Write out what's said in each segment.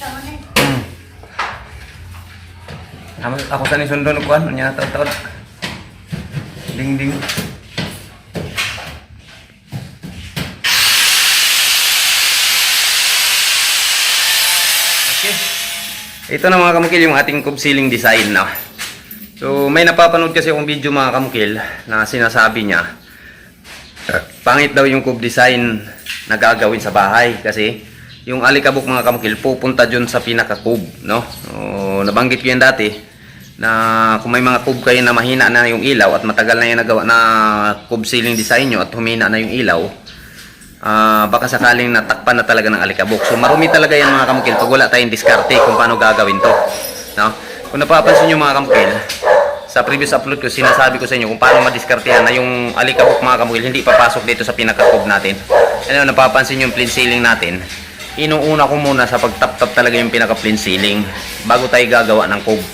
Hmm. Ako, ako sa ni sundo no kuan, nya taon-taon. Ding ding. Okay. Ito na mga kamukil yung ating cube ceiling design na. So may napapanood kasi akong video mga kamukil na sinasabi niya pangit daw yung cube design na gagawin sa bahay kasi yung alikabok mga kamukil pupunta dyan sa pinaka cube no o, nabanggit ko yan dati na kung may mga cube kayo na mahina na yung ilaw at matagal na yung nagawa na cube ceiling design nyo at humina na yung ilaw ah, baka sakaling natakpan na talaga ng alikabok so marumi talaga yan mga kamukil pag wala tayong diskarte kung paano gagawin to no? kung napapansin nyo mga kamukil sa previous upload ko, sinasabi ko sa inyo kung paano madiskartehan na yung alikabok mga kamukil hindi papasok dito sa pinaka-cube natin. Ano, napapansin yung plain ceiling natin. Inuuna ko muna sa pagtap-tap talaga yung pinaka-plain ceiling bago tayo gagawa ng cube.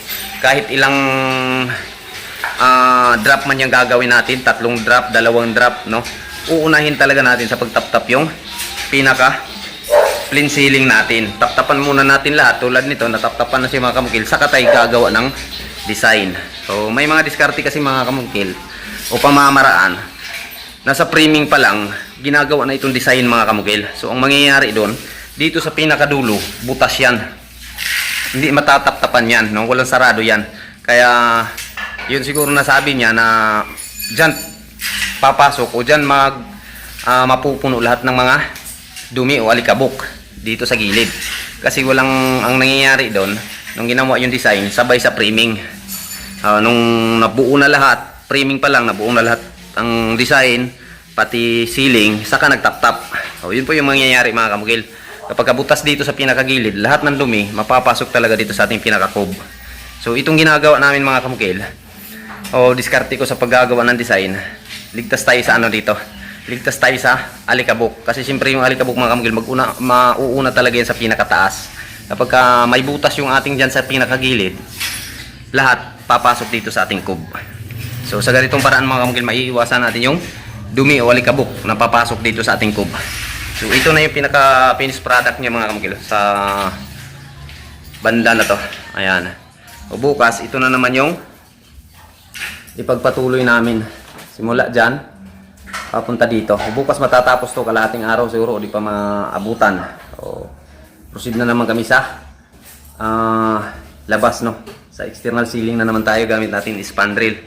Kahit ilang ah, drop man yung gagawin natin, tatlong drop, dalawang drop, no? Uunahin talaga natin sa pagtap-tap yung pinaka plain ceiling natin. Tap-tapan muna natin lahat tulad nito, natap-tapan na si mga kamukil, saka tayo gagawa ng design. So, may mga diskarte kasi mga kamungkil o pamamaraan. Nasa framing pa lang, ginagawa na itong design mga kamungkil. So, ang mangyayari doon, dito sa pinakadulo, butas yan. Hindi matataptapan yan, no? walang sarado yan. Kaya, yun siguro nasabi niya na dyan papasok o dyan mag, ah, mapupuno lahat ng mga dumi o alikabok dito sa gilid. Kasi walang, ang nangyayari doon, nung ginawa yung design, sabay sa framing. Ah, nung nabuo na lahat, framing pa lang, nabuo na lahat ang design, pati ceiling, saka nagtap-tap. So, yun po yung mangyayari mga kamukil. Kapag kabutas dito sa pinakagilid, lahat ng dumi, mapapasok talaga dito sa ating pinaka-cob. So, itong ginagawa namin mga kamukil, o diskarte ko sa paggagawa ng design, ligtas tayo sa ano dito. Ligtas tayo sa alikabok. Kasi siyempre yung alikabok mga kamukil, maguna, mauuna talaga yan sa pinakataas. Kapag ka may butas yung ating dyan sa pinakagilid, lahat papasok dito sa ating kub. So sa ganitong paraan mga kamukil, maiiwasan natin yung dumi o alikabok na papasok dito sa ating kub. So ito na yung pinaka finished product niya mga kamukil sa banda na to. Ayan. O bukas, ito na naman yung ipagpatuloy namin. Simula dyan, papunta dito. O bukas matatapos to kalahating araw siguro, o di pa maabutan. O proceed na naman kami sa ah, labas no. Sa external ceiling na naman tayo gamit natin is spandrel.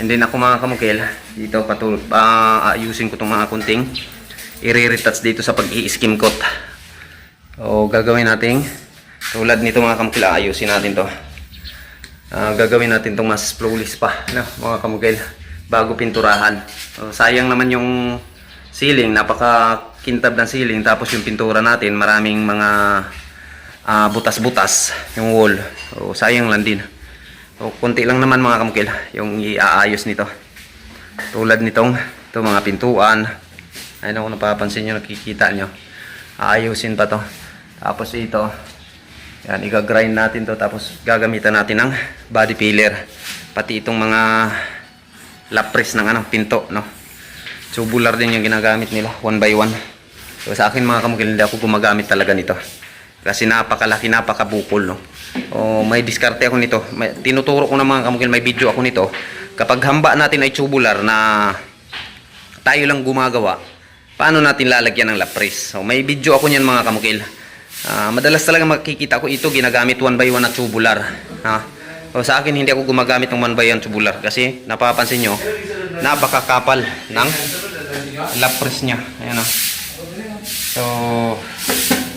And then ako mga kamukil, dito patul ah, ayusin ko itong mga kunting i-retouch dito sa pag-i-skim coat. O gagawin natin tulad nito mga kamukil, ayusin natin to. Ah, gagawin natin itong mas flawless pa, no, mga kamukil, bago pinturahan. O, sayang naman yung ceiling, napaka kintab ng ceiling, tapos yung pintura natin, maraming mga ah, butas-butas yung wall. O, sayang lang din. O, kunti lang naman mga kamukil, yung iaayos nito. Tulad nitong, ito mga pintuan. Ayun ako napapansin nyo, nakikita nyo. Aayusin pa to. Tapos ito, yan, i-grind natin to tapos gagamitan natin ng body filler. Pati itong mga lapres ng ano, pinto, no. Tubular din yung ginagamit nila, one by one. So sa akin mga kamukil, hindi ako gumagamit talaga nito. Kasi napakalaki, napakabukol, no. O may diskarte ako nito. May, tinuturo ko ng mga kamukil, may video ako nito. Kapag hamba natin ay tubular na tayo lang gumagawa, paano natin lalagyan ng lapres? So may video ako niyan mga kamukil. Ah, madalas talaga makikita ko ito ginagamit one by one na tubular. Ha? O sa akin hindi ako gumagamit ng one by one tubular kasi napapansin nyo napakakapal ng lapres niya. Ayan o. So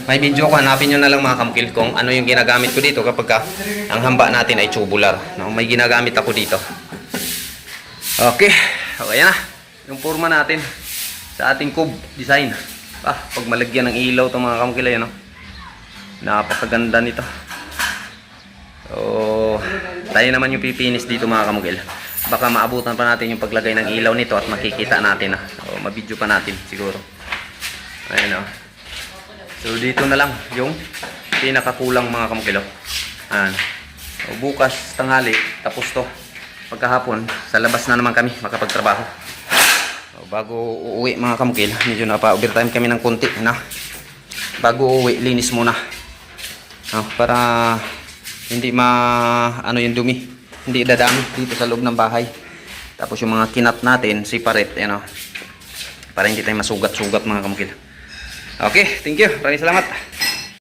may video ko hanapin nyo na lang mga kamukil kung ano yung ginagamit ko dito kapag ka, ang hamba natin ay tubular. No, may ginagamit ako dito. Okay. Okay na. Yung forma natin sa ating cube design. Ah, pag malagyan ng ilaw itong mga kamukil ayan o. Napakaganda nito. So, tayo naman yung pipinis dito mga kamugil. Baka maabutan pa natin yung paglagay ng ilaw nito at makikita natin. Ah. O, mabidyo pa natin siguro. Ayan o. So, dito na lang yung pinakakulang mga kamukil. oh. Ayan. O, bukas, tanghali, tapos to. Pagkahapon, sa labas na naman kami makapagtrabaho. O, bago uuwi mga kamukil, medyo napa-overtime kami ng konti na. Bago uuwi, linis muna. Ah, para hindi ma ano yung dumi. Hindi dadami dito sa loob ng bahay. Tapos yung mga kinat natin, separate, ano. Para hindi tayo masugat-sugat mga kamukil. Okay, thank you. Maraming salamat.